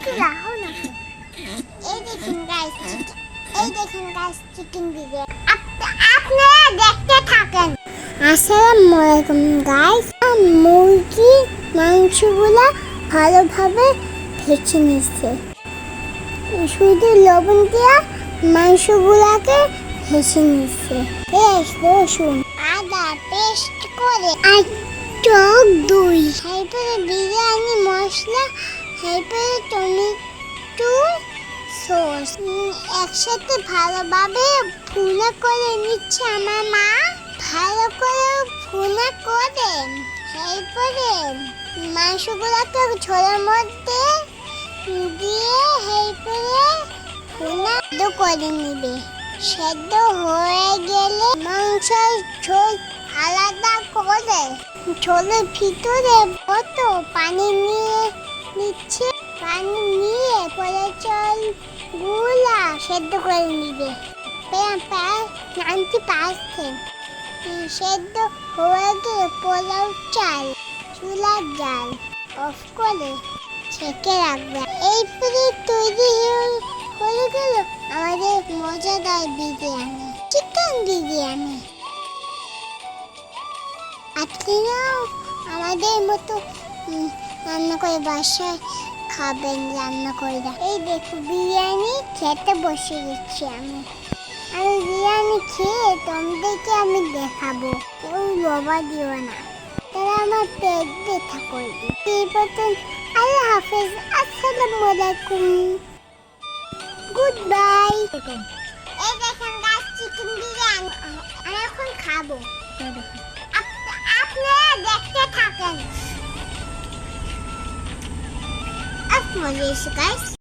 একটু রাখো না এই দেখুন গাইস এই দেখুন গাইস চিকেন বিরিয়ানি আপনারা দেখতে থাকেন মুরগি মাংসগুলো ভালোভাবে ভেজে নিচ্ছে শুধু লবণ দিয়া মাংসগুলাকে ভেজে নিচ্ছে বেশ রসুন আদা পেস্ট করে আর টক দই এরপরে বিরিয়ানি মশলা এরপরে টমেটো সস একসাথে ভালোভাবে ভুনা করে নিচ্ছে আমার মা। ভালো করে ভুনা করে এরপরে মাংসগুলোকে ঝোলের মধ্যে দিয়ে এরপরে ভুনা করে নিবে। সেদ্ধ হয়ে গেলে মাংসের ঝোল আলাদা করে ঝোলের ভিতরে কত পানি নিয়ে নিচ্ছে, পানি নিয়ে পরে চলগুলা সেদ্ধ করে নিবে। নাইনটি পার্সেন্ট সেদ্ধ হয়ে গেলে পোলাও চাল, চুলার জাল অফ করে ছেঁকে রাখবে এই পরে তৈরি হয়ে- গেল আমাদের মজাদার বিরিয়ানি চিকেন বিরিয়ানি। আপনারাও আমাদের মতো রান্না করে বাসায় খাবেন রান্না করে এই দেখো, বিরিয়ানি খেতে বসে গেছি আমি। আমি বিরিয়ানি খেয়ে তোমাদেরকে আমি দেখাবো। কেউ বাবা দিও না। তারা আমার পেট ব্যথা করবে। পর্যন্ত আল্লাহ হাফেজ। আসসালামু আলাইকুম। Good bye. এই দেখেন গাছ চিকেন বিরিয়ানি। আমি এখন খাব। আপ- আপনারা দেখতে থাকেন। Молись, кайся.